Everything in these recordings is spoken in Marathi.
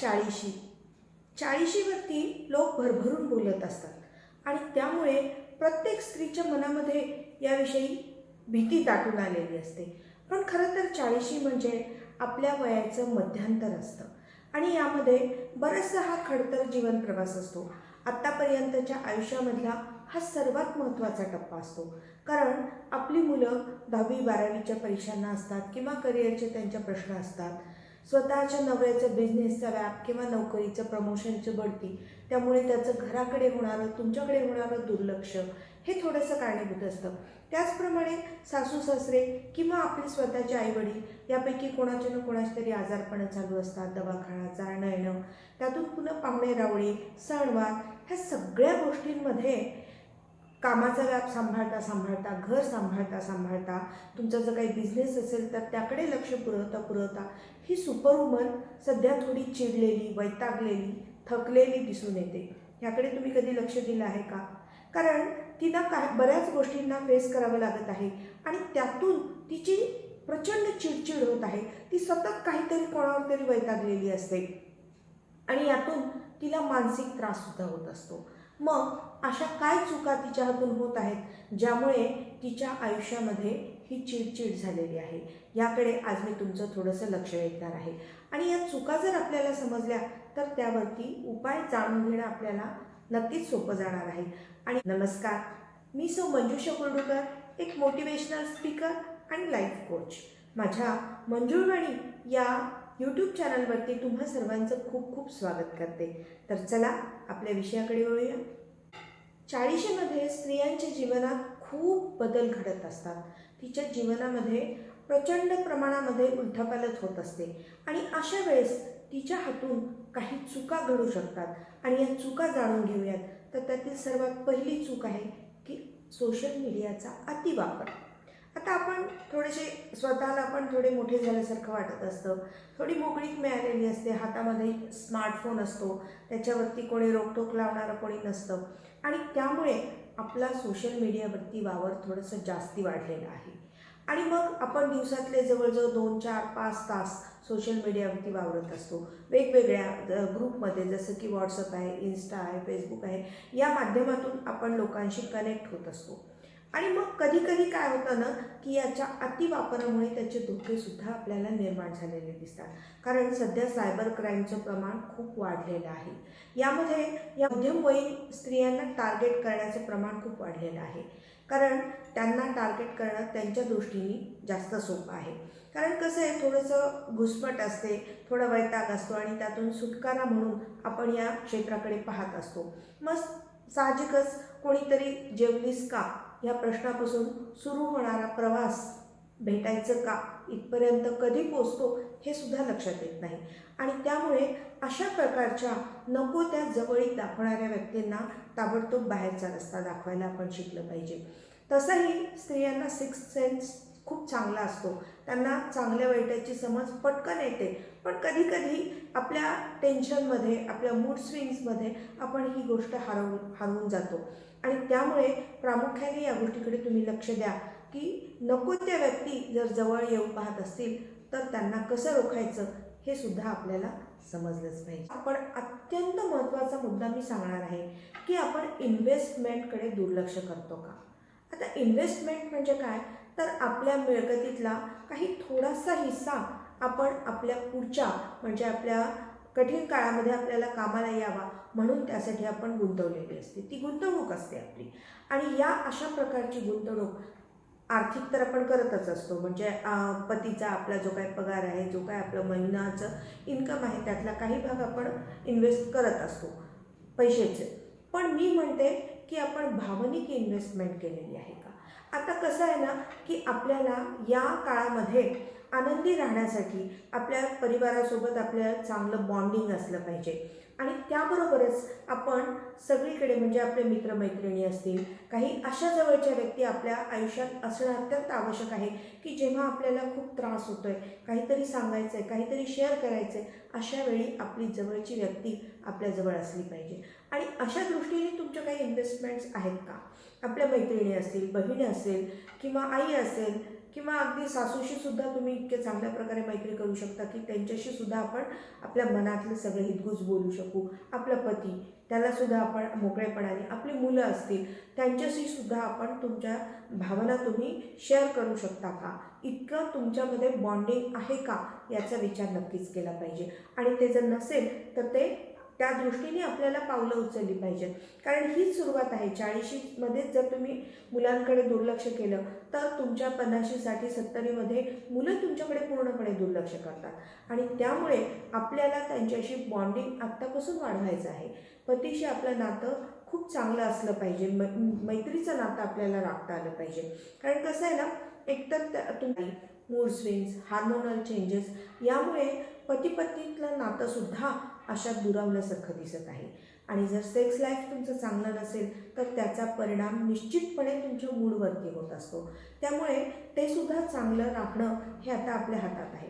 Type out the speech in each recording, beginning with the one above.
चाळीशी. चाळीशीवरती लोक भरभरून बोलत असतात. आणि त्यामुळे प्रत्येक स्त्रीच्या मनामध्ये याविषयी भीती दाटून आलेली असते. पण खरं तर चाळीशी म्हणजे आपल्या वयाचं मध्यांतर असतं. आणि यामध्ये बराचसा हा खडतर जीवन प्रवास असतो. आत्तापर्यंतच्या आयुष्यामधला हा सर्वात महत्त्वाचा टप्पा असतो. कारण आपली मुलं दहावी बारावीच्या परीक्षांना असतात किंवा करिअरचे त्यांच्या प्रश्न असतात. स्वतःच्या नवऱ्याचं बिझनेसचा व्याप किंवा नोकरीचं प्रमोशनचं बढती त्यामुळे त्याचं घराकडे होणारं तुमच्याकडे होणारं दुर्लक्ष हे थोडंसं कारणीभूत असतं. त्याचप्रमाणे सासू सासरे किंवा आपले स्वतःचे आईवडील यापैकी कोणाचे ना कोणाचे तरी आजारपणं चालू असतात दवाखाना जाणं येणं. त्यातून पुन्हा पाहुणे रावळे सणवार ह्या सगळ्या गोष्टींमध्ये कामाचा व्याप सांभाळता सांभाळता घर सांभाळता सांभाळता तुमचा जर काही बिझनेस असेल तर त्याकडे लक्ष पुरवता पुरवता. ही सुपरवुमन सध्या थोडी चिडलेली वैतागलेली थकलेली दिसून येते. ह्याकडे तुम्ही कधी लक्ष दिलं आहे का? कारण तिला काय बऱ्याच गोष्टींना फेस करावं लागत आहे आणि त्यातून तिची प्रचंड चिडचिड होत आहे. ती सतत काहीतरी कोणावर तरी वैतागलेली असते. आणि यातून तिला मानसिक त्राससुद्धा होत असतो. मग अशा काय चुका तिच्या हातून होत आहेत ज्यामुळे तिच्या आयुष्यामध्ये ही चिडचिड झालेली आहे? याकडे आज मी तुमचं थोडंसं लक्ष वेधणार आहे. आणि या चुका जर आपल्याला समजल्या तर त्यावरती उपाय जाणून घेणं आपल्याला नक्कीच सोपं जाणार आहे. आणि नमस्कार मी सौ मंजुषा कुर्डूकर एक मोटिवेशनल स्पीकर आणि लाईफ कोच माझ्या मंजुळवाणी या यूट्यूब चॅनलवरती तुम्हा सर्वांचं खूप खूप स्वागत करते. तर चला आपल्या विषयाकडे वळूया. चाळीशीमध्ये स्त्रियांच्या जीवनात खूप बदल घडत असतात. तिच्या जीवनामध्ये प्रचंड प्रमाणामध्ये उलथापालथ होत असते. आणि अशा वेळेस तिच्या हातून काही चुका घडू शकतात. आणि या चुका जाणून घेऊयात. तर त्यातील सर्वात पहिली चूक आहे की सोशल मीडियाचा अतिवापर. आता आपण थोडेसे स्वतःला पण थोडे मोठे झाल्यासारखं वाटत असतं. थोडी मोकळीक मिळालेली असते. हातामध्ये स्मार्टफोन असतो. त्याच्यावरती कोणी रोकटोक लावणारं कोणी नसतं. आणि त्यामुळे आपला सोशल मीडियावरती वावर थोडंसं जास्ती वाढलेलं आहे. आणि मग आपण दिवसातले जवळजवळ दोन चार पाच तास सोशल मीडियावरती वावरत असतो. वेगवेगळ्या ग्रुपमध्ये जसं की व्हॉट्सअप आहे इन्स्टा आहे फेसबुक आहे या माध्यमातून आपण लोकांशी कनेक्ट होत असतो. आणि मग कधी कधी काय होतं ना की याच्या अतिवापरामुळे त्याचे धोकेसुद्धा आपल्याला निर्माण झालेले दिसतात. कारण सध्या सायबर क्राईमचं प्रमाण खूप वाढलेलं आहे. यामध्ये या मध्यमवयीन स्त्रियांना टार्गेट करण्याचं प्रमाण खूप वाढलेलं आहे. कारण त्यांना टार्गेट करणं त्यांच्या दृष्टीने जास्त सोपं आहे. कारण कसं आहे थोडंसं घुसमट असते थोडा वैताग असतो आणि त्यातून सुटकारा म्हणून आपण या क्षेत्राकडे पाहत असतो. मग साहजिकच कोणीतरी जेवलीस का? ह्या प्रश्नापासून सुरू होणारा प्रवास भेटायचं का इथपर्यंत कधी पोचतो हे सुद्धा लक्षात येत नाही. आणि त्यामुळे अशा प्रकारच्या नको त्या जवळीक दाखवणाऱ्या व्यक्तींना ताबडतोब बाहेरचा रस्ता दाखवायला आपण शिकलं पाहिजे. तसंही स्त्रियांना सिक्स सेन्स खूप चांगला असतो. त्यांना चांगल्या वाईटाची समज पटकन येते. पण कधी कधी आपल्या टेन्शनमध्ये आपल्या मूड स्विंग्समध्ये आपण ही गोष्ट हरवून हरवून जातो. आणि त्यामुळे प्रामुख्याने या गोष्टीकडे तुम्ही लक्ष द्या की नको त्या व्यक्ती जर जवळ येऊ पाहत असतील तर त्यांना कसं रोखायचं हे सुद्धा आपल्याला समजलंच पाहिजे. आपण अत्यंत महत्त्वाचा मुद्दा मी सांगणार आहे की आपण इन्व्हेस्टमेंटकडे दुर्लक्ष करतो का? आता इन्व्हेस्टमेंट म्हणजे काय? तर आपल्या मिळकतीतला काही थोडासा हिस्सा आपण आपल्या पुढच्या म्हणजे आपल्या कठीण काळामध्ये आपल्याला कामाला यावा म्हणून त्यासाठी आपण गुंतवलेली असते. ती गुंतवणूक असते आपली. आणि या अशा प्रकारची गुंतवणूक आर्थिक तर आपण करतच असतो. म्हणजे पतीचा आपला जो काय पगार आहे जो काय आपलं महिन्याचं इन्कम आहे त्यातला काही भाग आपण इन्व्हेस्ट करत असतो. पैशाचे. पण मी म्हणते की आपण भावनिक इन्व्हेस्टमेंट केलेली आहे का? आता कसं आहे ना की आपल्याला या काळामध्ये आनंदी राहण्यासाठी आपल्या परिवारासोबत आपल्या चांगलं बॉन्डिंग असलं पाहिजे. आणि त्याबरोबरच आपण सगळीकडे म्हणजे आपले मित्रमैत्रिणी असतील काही अशा जवळच्या व्यक्ती आपल्या आयुष्यात असणं अत्यंत आवश्यक आहे की जेव्हा आपल्याला खूप त्रास होतो आहे काहीतरी सांगायचं आहे काहीतरी शेअर करायचं आहे अशा वेळी आपली जवळची व्यक्ती आपल्याजवळ असली पाहिजे. आणि अशा दृष्टीने तुमच्या काही इन्व्हेस्टमेंट्स आहेत का? आपल्या मैत्रिणी असतील बहिणी असेल किंवा आई असेल किंवा अगदी सासूशी सुद्धा तुम्ही इतके चांगल्या प्रकारे मैत्री करू शकता की त्यांच्याशी सुद्धा आपण आपल्या मनातलं सगळं हितगुज बोलू शकू. आपला पती त्याला सुद्धा आपण मोकळेपणाने आपली मुलं असतील त्यांच्याशी सुद्धा आपण तुमच्या भावना तुम्ही शेअर करू शकता का? इतकं तुमच्यामध्ये बॉन्डिंग आहे का? याचा विचार नक्कीच केला पाहिजे. आणि ते जर नसेल तर ते त्या दृष्टीने आपल्याला पावलं उचलली पाहिजेत कारण हीच सुरुवात आहे. चाळीशीमध्येच जर तुम्ही मुलांकडे दुर्लक्ष केलं तर तुमच्या पन्नाशीसाठी सत्तरीमध्ये मुलं तुमच्याकडे पूर्णपणे दुर्लक्ष करतात. आणि त्यामुळे आपल्याला त्यांच्याशी बॉन्डिंग आत्तापासून वाढवायचं आहे. पतीशी आपलं नातं खूप चांगलं असलं पाहिजे. मै मैत्रीचं नातं आपल्याला राखता आलं पाहिजे. कारण कसं आहे ना एकतर त्या- तुम्ही मूड स्विंग्स हार्मोनल चेंजेस यामुळे पती पत्नीतलं नातंसुद्धा अशा दुरावल्यासारखं दिसत आहे. आणि जर सेक्स लाईफ तुमचं चांगलं नसेल तर त्याचा परिणाम निश्चितपणे तुमच्या मूडवरती होत असतो. त्यामुळे ते सुद्धा चांगलं राखणं हे आता आपल्या हातात आहे.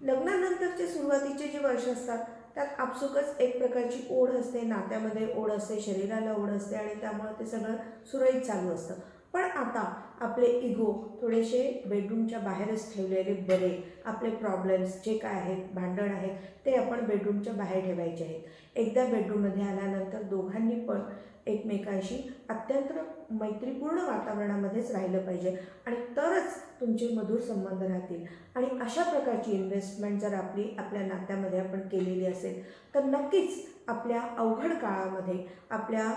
लग्नानंतरचे सुरुवातीचे जे वर्ष असतात त्यात आपसुकच एक प्रकारची ओढ असते. नात्यामध्ये ओढ असते शरीराला ओढ असते आणि त्यामुळे ते सगळं सुरळीत चालू असतं. पण आता आपले इगो थोडेसे बेडरूमच्या बाहेरच ठेवलेले बरे. आपले प्रॉब्लेम्स जे काय आहेत भांडण आहेत ते आपण बेडरूमच्या बाहेर ठेवायचे आहेत. एकदा बेडरूममध्ये आल्यानंतर दोघांनी पण एकमेकांशी अत्यंत मैत्रीपूर्ण वातावरणामध्येच राहिलं पाहिजे आणि तरच तुमचे मधुर संबंध राहतील. आणि अशा प्रकारची इन्व्हेस्टमेंट जर आपली आपल्या नात्यामध्ये आपण केलेली असेल तर नक्कीच आपल्या अवघड काळामध्ये आपल्या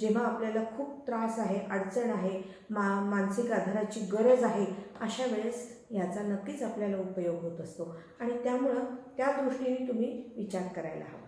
जेव्हा आपल्याला खूप त्रास आहे अडचण आहे मा मानसिक आधाराची गरज आहे अशा वेळेस याचा नक्कीच आपल्याला उपयोग होत असतो. आणि त्यामुळं त्या दृष्टीने तुम्ही विचार करायला हवा.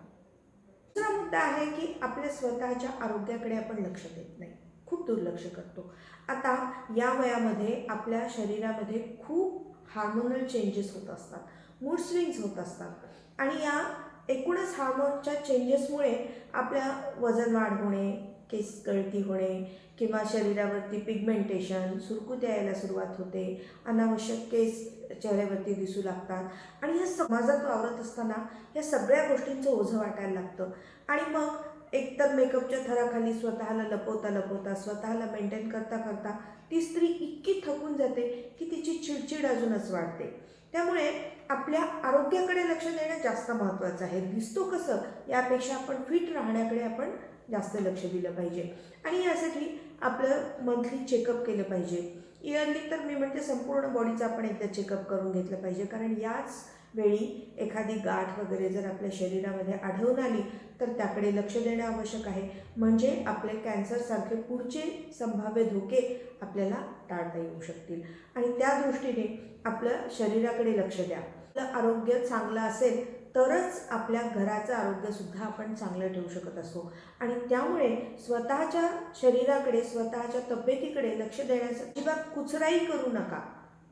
दुसरा मुद्दा आहे की आपल्या स्वतःच्या आरोग्याकडे आपण लक्ष देत नाही. खूप दुर्लक्ष करतो. आता या वयामध्ये आपल्या शरीरामध्ये खूप हार्मोनल चेंजेस होत असतात. मूड स्विंग्स होत असतात. आणि या एकूणच हार्मोनच्या चेंजेसमुळे आपल्या वजन वाढ होणे केस गळती होणे किंवा शरीरावरती पिगमेंटेशन सुरकुत्या यायला सुरुवात होते. अनावश्यक केस चेहऱ्यावरती दिसू लागतात. आणि ह्या समाजात वावरत असताना या सगळ्या गोष्टींचं ओझं वाटायला लागतं. आणि मग एकतर मेकअपच्या थराखाली स्वतःला लपवता लपवता स्वतःला मेंटेन करता करता ती स्त्री इतकी थकून जाते की तिची चिडचिड अजूनच वाढते. त्यामुळे आपल्या आरोग्याकडे लक्ष देणं जास्त महत्त्वाचं आहे. दिसतो कसं यापेक्षा आपण फिट राहण्याकडे आपण जास्त लक्ष दिलं पाहिजे. आणि यासाठी आपलं मंथली चेकअप केलं पाहिजे. इयरली तर मी म्हणते संपूर्ण बॉडीचं आपण एकदा चेकअप करून घेतलं पाहिजे. कारण याच वेळी एखादी गाठ वगैरे जर आपल्या शरीरामध्ये आढळून आली तर त्याकडे लक्ष देणं आवश्यक आहे. म्हणजे आपले कॅन्सरसारखे पुढचे संभाव्य धोके आपल्याला टाळता येऊ शकतील. आणि त्या दृष्टीने आपलं शरीराकडे लक्ष द्या. आपलं आरोग्य चांगलं असेल तरच आपल्या घराचं आरोग्यसुद्धा आपण चांगलं ठेवू शकत असतो. आणि त्यामुळे स्वतःच्या शरीराकडे स्वतःच्या तब्येतीकडे लक्ष देण्याचं अजिबात कुचराई करू नका.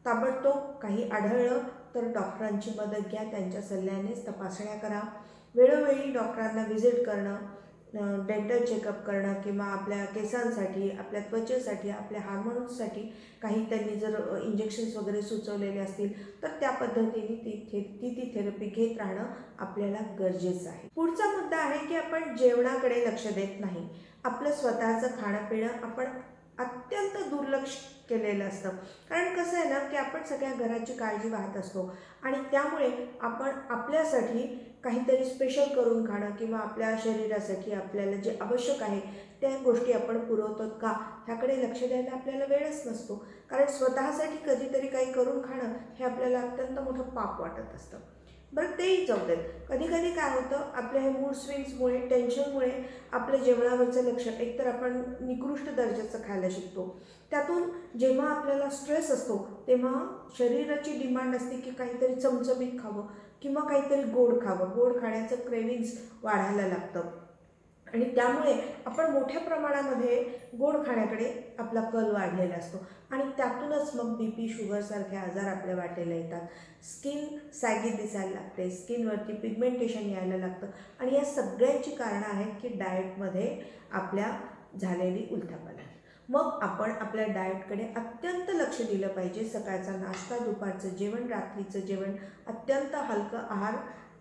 ताबडतोब काही आढळलं तर डॉक्टरांची मदत घ्या त्यांच्या सल्ल्यानेच तपासण्या करा. वेळोवेळी डॉक्टरांना व्हिजिट करणं डेंटल चेकअप करणं किंवा आपल्या केसांसाठी आपल्या त्वचेसाठी आपल्या हार्मोन्ससाठी काही त्यांनी जर इंजेक्शन्स वगैरे सुचवलेले असतील तर त्या पद्धतीने ती थे ती ती थेरपी घेत राहणं आपल्याला गरजेचं आहे. पुढचा मुद्दा आहे की आपण जेवणाकडे लक्ष देत नाही. आपलं स्वतःचं खाणं पिणं आपण अत्यंत दुर्लक्ष केलेलं असतं. कारण कसं आहे ना की आपण सगळ्या घराची काळजी वाहत असतो. आणि त्यामुळे आपण आपल्यासाठी काहीतरी स्पेशल करून खाणं किंवा आपल्या शरीरासाठी आपल्याला जे आवश्यक आहे त्या गोष्टी आपण पुरवतो का? ह्याकडे लक्ष द्यायला आपल्याला वेळच नसतो. कारण स्वतःसाठी कधीतरी काही करून खाणं हे आपल्याला अत्यंत मोठं पाप वाटत असतं. बरं तेही जाऊ देत. कधी कधी काय होतं आपल्या हे मूड स्विंग्समुळे टेन्शनमुळे आपलं जेवणावरचं लक्ष एकतर आपण निकृष्ट दर्जाचं खायला शिकतो. त्यातून जेव्हा आपल्याला स्ट्रेस असतो तेव्हा शरीराची डिमांड असते की काहीतरी चमचमीत खावं. किंवा काहीतरी गोड खावं. गोड खाण्याचं क्रेविंग्स वाढायला लागतं. आणि त्यामुळे आपण मोठ्या प्रमाणामध्ये गोड खाण्याकडे आपला कल वाढलेला असतो. आणि त्यातूनच मग बी पी शुगरसारखे आजार आपल्या वाटेला येतात. स्किन सॅगी दिसायला लागते. स्किनवरती पिगमेंटेशन यायला लागतं. आणि या सगळ्यांची कारणं आहेत की डाएटमध्ये आपल्या झालेली उलथापालथ मग आपण आपल्या डाएटकडे अत्यंत लक्ष दिलं पाहिजे. सकाळचा नाश्ता दुपारचं जेवण रात्रीचं जेवण. अत्यंत हलकं आहार.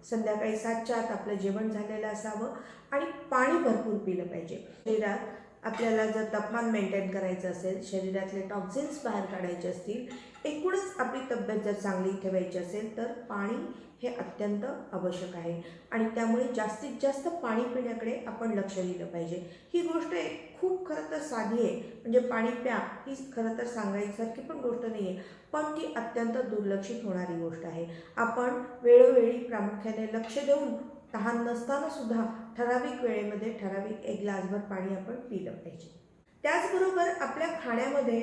संध्याकाळी सातच्या आत आपलं जेवण झालेलं असावं आणि पाणी भरपूर पिलं पाहिजे. शरीरात आपल्याला जर तापमान मेंटेन करायचं असेल शरीरातले टॉक्झिन्स बाहेर काढायचे असतील एकूणच आपली तब्येत जर चांगली ठेवायची असेल तर पाणी हे अत्यंत आवश्यक आहे. आणि त्यामुळे जास्तीत जास्त पाणी पिण्याकडे आपण लक्ष दिलं पाहिजे. ही गोष्ट एक खूप खरं तर साधी आहे. म्हणजे पाणी प्या ही खरं तर सांगायसारखी पण गोष्ट नाही आहे पण ती अत्यंत दुर्लक्षित होणारी गोष्ट आहे. आपण वेळोवेळी प्रामुख्याने लक्ष देऊन तहान नसताना सुद्धा ठराविक वेळेमध्ये ठराविक एक ग्लासभर पाणी आपण पिलं पाहिजे. त्याचबरोबर आपल्या खाण्यामध्ये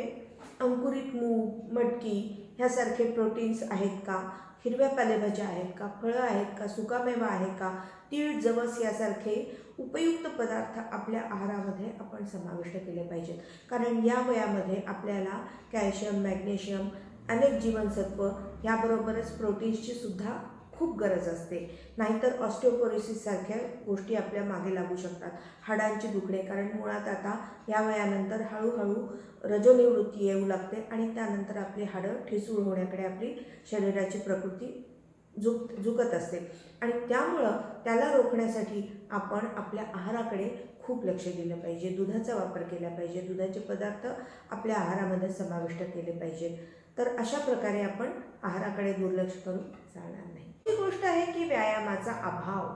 अंकुरित मूग मटकी ह्यासारखे प्रोटीन्स आहेत का? हिरव्या पालेभाज्या आहेत का? फळं आहेत का? सुकामेवा आहे का? तीळ जवस यासारखे उपयुक्त पदार्थ आपल्या आहारामध्ये आपण समाविष्ट केले पाहिजेत. कारण या वयामध्ये आपल्याला कॅल्शियम मॅग्नेशियम अनेक जीवनसत्व याबरोबरच प्रोटीन्सची सुद्धा खूप गरज असते. नाहीतर ऑस्टिओपोरोसिससारख्या गोष्टी आपल्या मागे लागू शकतात. हाडांची दुखणे कारण मुळात आता या वयानंतर हळूहळू रजोनिवृत्ती येऊ लागते आणि त्यानंतर आपली हाडं ठिसूळ होण्याकडे आपली शरीराची प्रकृती झुक झुकत असते. आणि त्यामुळं त्याला रोखण्यासाठी आपण आपल्या आहाराकडे खूप लक्ष दिलं पाहिजे. दुधाचा वापर केला पाहिजे. दुधाचे पदार्थ आपल्या आहारामध्ये समाविष्ट केले पाहिजे तर अशा प्रकारे आपण आहाराकडे दुर्लक्ष करून चालणार नाही. गोष्ट आहे की व्यायामाचा अभाव.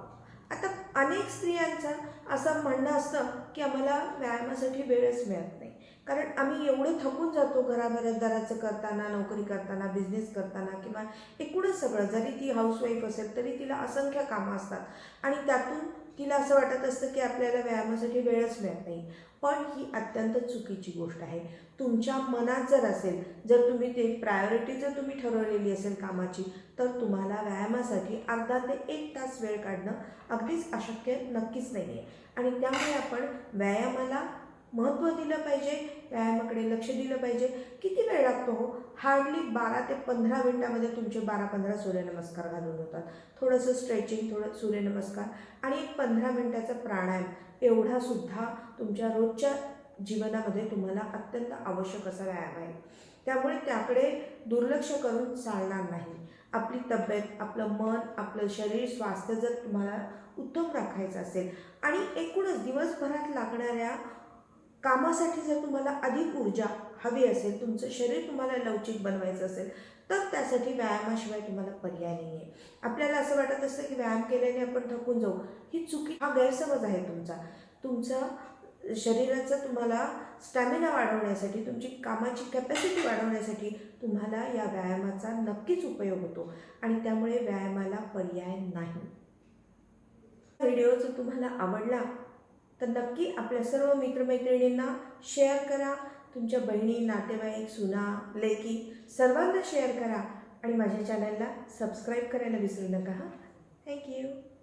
आता अनेक स्त्रियांचं असं म्हणणं असतं की आम्हाला व्यायामासाठी वेळच मिळत नाही. कारण आम्ही एवढे थकून जातो घराघरात दराचं करताना नोकरी करताना बिझनेस करताना किंवा एकूणच सगळं. जरी ती हाऊसवाईफ असेल तरी तिला असंख्य कामं असतात. आणि त्यातून तिला असं वाटत असतं की आपल्याला व्यायामासाठी वेळच मिळत नाही. पण ही अत्यंत चुकीची गोष्ट आहे. तुमच्या मनात जर असेल जर तुम्ही ते प्रायोरिटी जर तुम्ही ठरवलेली असेल कामाची तर तुम्हाला व्यायामासाठी अर्धा ते एक तास वेळ काढणं अगदीच अशक्य नक्कीच नाही आहे आणि त्यामुळे आपण व्यायामाला महत्त्व दिलं पाहिजे व्यायामाकडे लक्ष दिलं पाहिजे. किती वेळ लागतो हो? हार्डली बारा ते पंधरा मिनटामध्ये तुमचे बारा पंधरा सूर्यनमस्कार घालून होतात. थोडंसं स्ट्रेचिंग थोडं सूर्यनमस्कार आणि एक पंधरा मिनटाचा प्राणायाम. एवढासुद्धा तुमच्या रोजच्या जीवनामध्ये तुम्हाला अत्यंत आवश्यक असा व्यायाम आहे. त्यामुळे त्याकडे दुर्लक्ष करून चालणार नाही. आपली तब्येत आपलं मन आपलं शरीर स्वास्थ्य जर तुम्हाला उत्तम राखायचं असेल आणि एकूणच दिवसभरात लागणाऱ्या कामासाठी जर तुम्हाला अधिक ऊर्जा हवी असेल तुमचं शरीर तुम्हाला लवचिक बनवायचं असेल तर त्यासाठी व्यायामाशिवाय तुम्हाला पर्याय नाही आहे आपल्याला असं वाटत असतं की व्यायाम केल्याने आपण थकून जाऊ. ही चुकी हा गैरसमज आहे तुमचा. तुमचं शरीराचं तुम्हाला स्टॅमिना वाढवण्यासाठी तुमची कामाची कॅपॅसिटी वाढवण्यासाठी तुम्हाला या व्यायामाचा नक्कीच उपयोग होतो. आणि त्यामुळे व्यायामाला पर्याय नाही. व्हिडिओ जर तुम्हाला आवडला तर नक्की आपल्या सर्व मित्रमैत्रिणींना शेअर करा. तुमच्या बहिणी नातेवाईक सुना लेकी सर्वांना शेअर करा. आणि माझ्या चॅनलला सबस्क्राईब करायला विसरू नका हां? थँक्यू